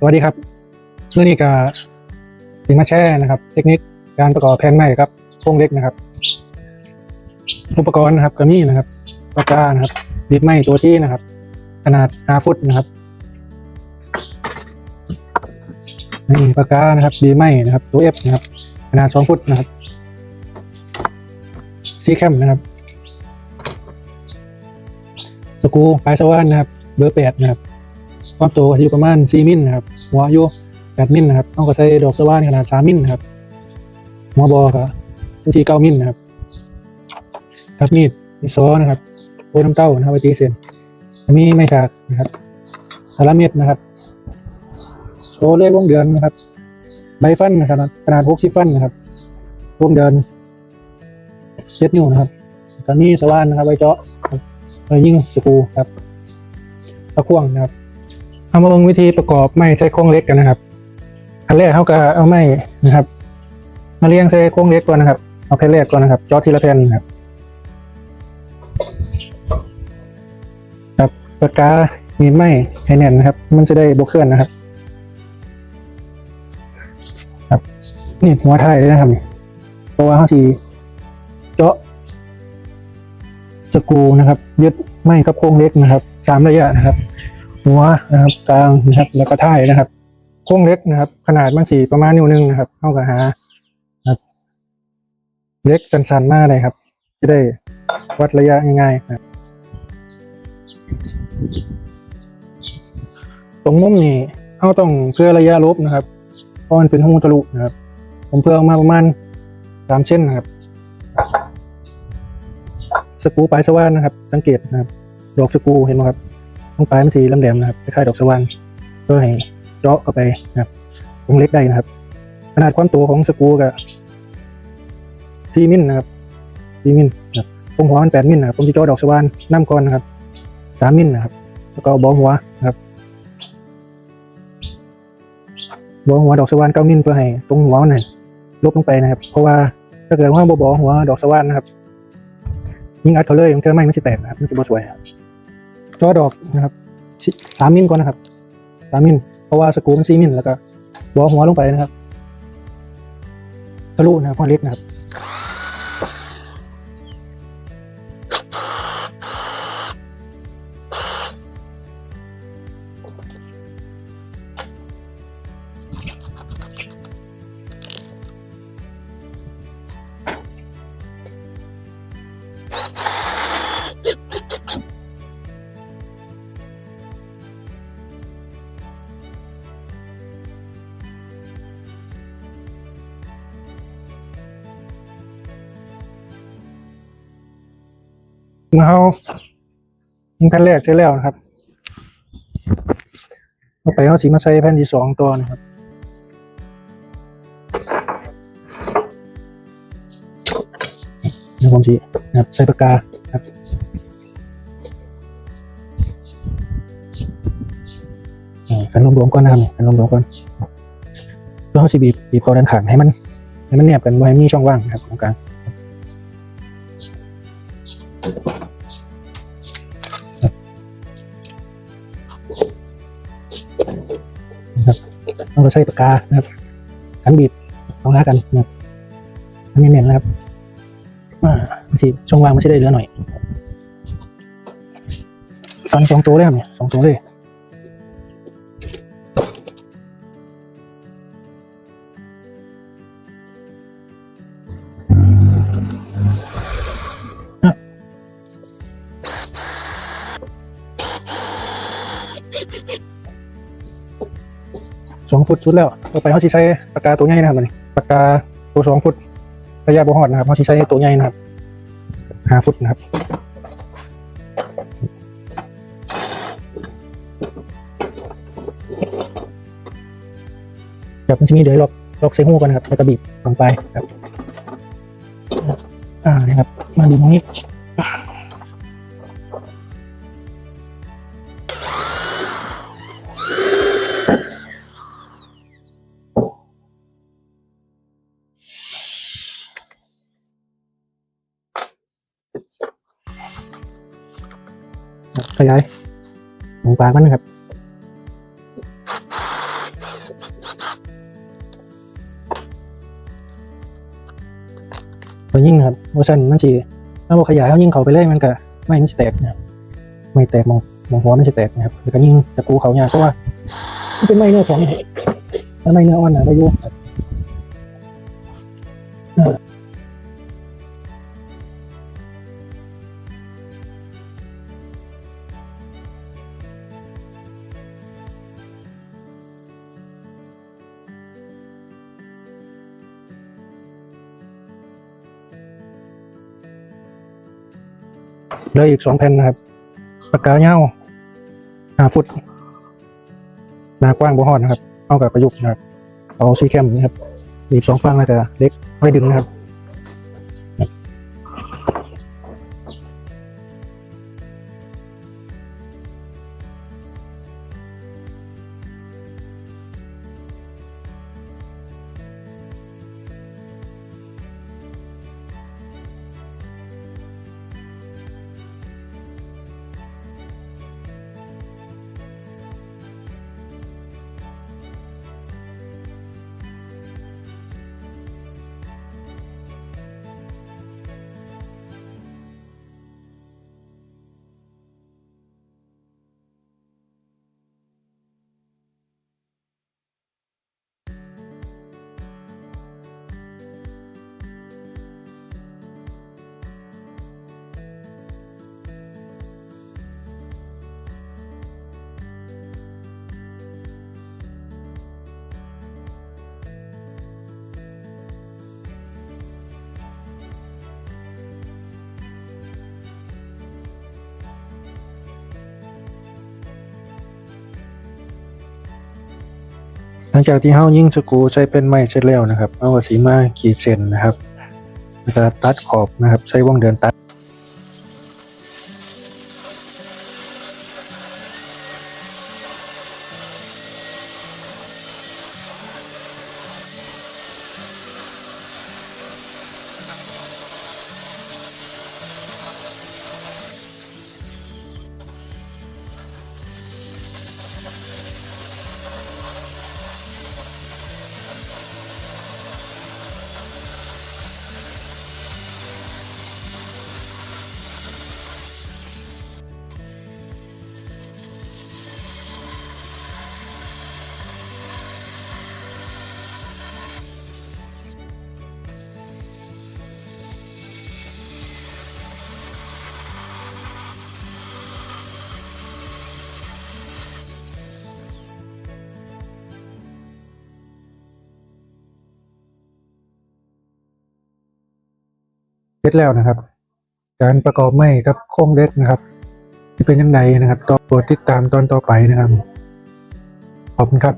สวัสดีครับเมื่อนี้ก็สิมาแชร์นะครับ เทคนิคการประกอบแผ่นไม้ครับโครงเล็กนะครับ อุปกรณ์นะครับก็มีนะครับปากกานะครับบีบไม้ตัวที่นะครับ ขนาด5ฟุตนะครับนี่ปากกานะครับบีบไม้นะครับ ตัว F นะครับ ขนาด2ฟุตนะครับซีแคมนะครับสกรูปลายสว่านนะครับ เบอร์แปดนะครับ ความโตอยู่ประมาณ4มิลนะครับหัวอยู่8มิลนะครับต้องก็ใช้ดอกสว่านขนาด3มิลนะครับหัวบอก็อยู่ที่9มิลนะครับครับมีดมีซอนะครับโอ้น้ำเต้านะครับไว้ตีเส้นมีไม้ฉากนะครับสารเม็ดนะครับโชว์เลขวงเดือนนะครับ ใบฟันนะครับขนาด60ฟันนะครับวงเดือน7นิ้วนะครับตอนนี้สว่านนะครับไว้เจาะครับไว้ยิงสกูครับตะข่วงนะครับ เอามาลงวิธีประกอบไม้ใช้โครงเล็กกันนะครับอันแรกเขาก็เอาไม้นะครับ มาเรียงใช้โครงเล็กก่อนนะครับ เอาแผ่นแรกก่อนนะครับจอทีละแผ่นนะครับครับปากกามีไม้ให้แน่นนะครับ มันจะได้บกเคลื่อนนะครับครับนี่หัวท้ายเลยนะครับเพราะว่าเขาสีเจาะสกูนะครับ ยึดไม้กับโครงเล็กนะครับสามระยะนะครับ หัวนะครับกลางนะครับแล้วก็ท้ายนะครับโค้งเล็กนะครับ ขนาดมันสี่ประมาณนิ้วหนึงนะครับเท่ากับหานะครับเล็กสั้นๆมากเลยครับ จะได้วัดระยะง่ายๆนะครับตรงมุมนี้เขาต้องเพื่อระยะลบนะครับเพราะมันเป็นหูทะลุนะครับ ผมเพื่อออกมาประมาณสามเส้นนะครับสกูปลายสว่านนะครับ สังเกตนะครับดอกสกูเห็นไหมครับ ตรงปลายมันสีแหลมๆนะครับคล้ายๆดอกสว่านเพื่อให้เจาะเข้าไปนะครับตรงเล็กได้นะครับ ขนาดความตัวของสกูกับซีมิลนะครับซีมิลนะครับตรงหัวมันแปดมิลนะครับผมจะเจาะดอกสว่านน้ำก้อนนะครับสามมิลนะครับ แล้วก็บอหัวนะครับบอหัวดอกสว่านเก้ามิลเพื่อให้ตรงหัวมันลบลงไปนะครับ เพราะว่าถ้าเกิดว่าบอบอหัวดอกสว่านนะครับ ยิ่งอัดเขาเลยมันเกิดไม่มันจะแตกนะครับมันจะบ่สวยครับ จอดอกนะครับสามมิลก่อนนะครับสามมิลเพราะว่าสกรูมันสี่มิลแล้วก็บอหัวลงไปนะครับทะลุนะครับพอเล็กนะครับ มื่อเขายิงแผ่นแรกเสร็จแล้วนะครับต่อไปเขาสีมาใส่แผ่นที่สองตัวนะครับเดี๋ยวผมสีนะครับใส่ปากกาครับอ่ากันรวมๆก่อนนะครับกันรวมๆก่อนแล้วเขาสีบีบบีบเขาด้านข้างให้มันให้มันแนบกันไว้มีช่องว่างนะครับตรงกลาง เราก็ใช้ปากกานะครับกันบีบเอาหน้ากันนะครับอันนี้เน้นนะครับอามันสิช่องว่างมันจะได้เหลือหน่อยสันสองตัวเลยครับเนี่ยสองตัวเลย สองฟุตชุดแล้วต่อไปเขาสิใช้ปากกาตัวใหญ่นะครับอันนี้ปากกาตัวสองฟุตระยะบหอดนะครับเขาสิใช้ตัวใหญ่นะครับห้าฟุตนะครับครับมันจะมีเดี๋ยวล็อกล็อกใส่หูกันนะครับแล้วก็บีบลงไปครับ อ่านะครับ มาบีบตรงนี้ ขยายหงปากมันนะครับยิ่งครับโมชันมันจีถ้าเราขยายเขายิ่งเขาไปเรื่อยมันก็ไม่มันจะแตกนะไม่แตกมองมองหัวมันจะแตกนะครับแล้วก็ยิ่งจะกูเขาเนี่ยเพราะว่าเป็นไม้เนื้อแข็งแล้วไม้เนื้ออ่อนนะได้ยุ่ง เหลืออีกสองแผ่นนะครับปากกาเงาห้าฟุตหนากว้างบ่หอดนะครับเอากับประยุกต์นะครับเอาซีแคมนะครับบีบสองฟังแล้วก็เล็กไว้ดึงนะครับ หลังจากที่เฮายิ่งสกูใช้เป็นไม้เสร็จแล้วนะครับเอากระสีมาขีดเส้นนะครับแล้วก็ตัดขอบนะครับ ใช้วงเดินตัด ร็จแล้วนะครับ การประกอบไม้กับโครงเล็กนะครับที่เป็นยังไงนะครับต่อโปติดตามตอนต่อไปนะครับขอบคุณครับ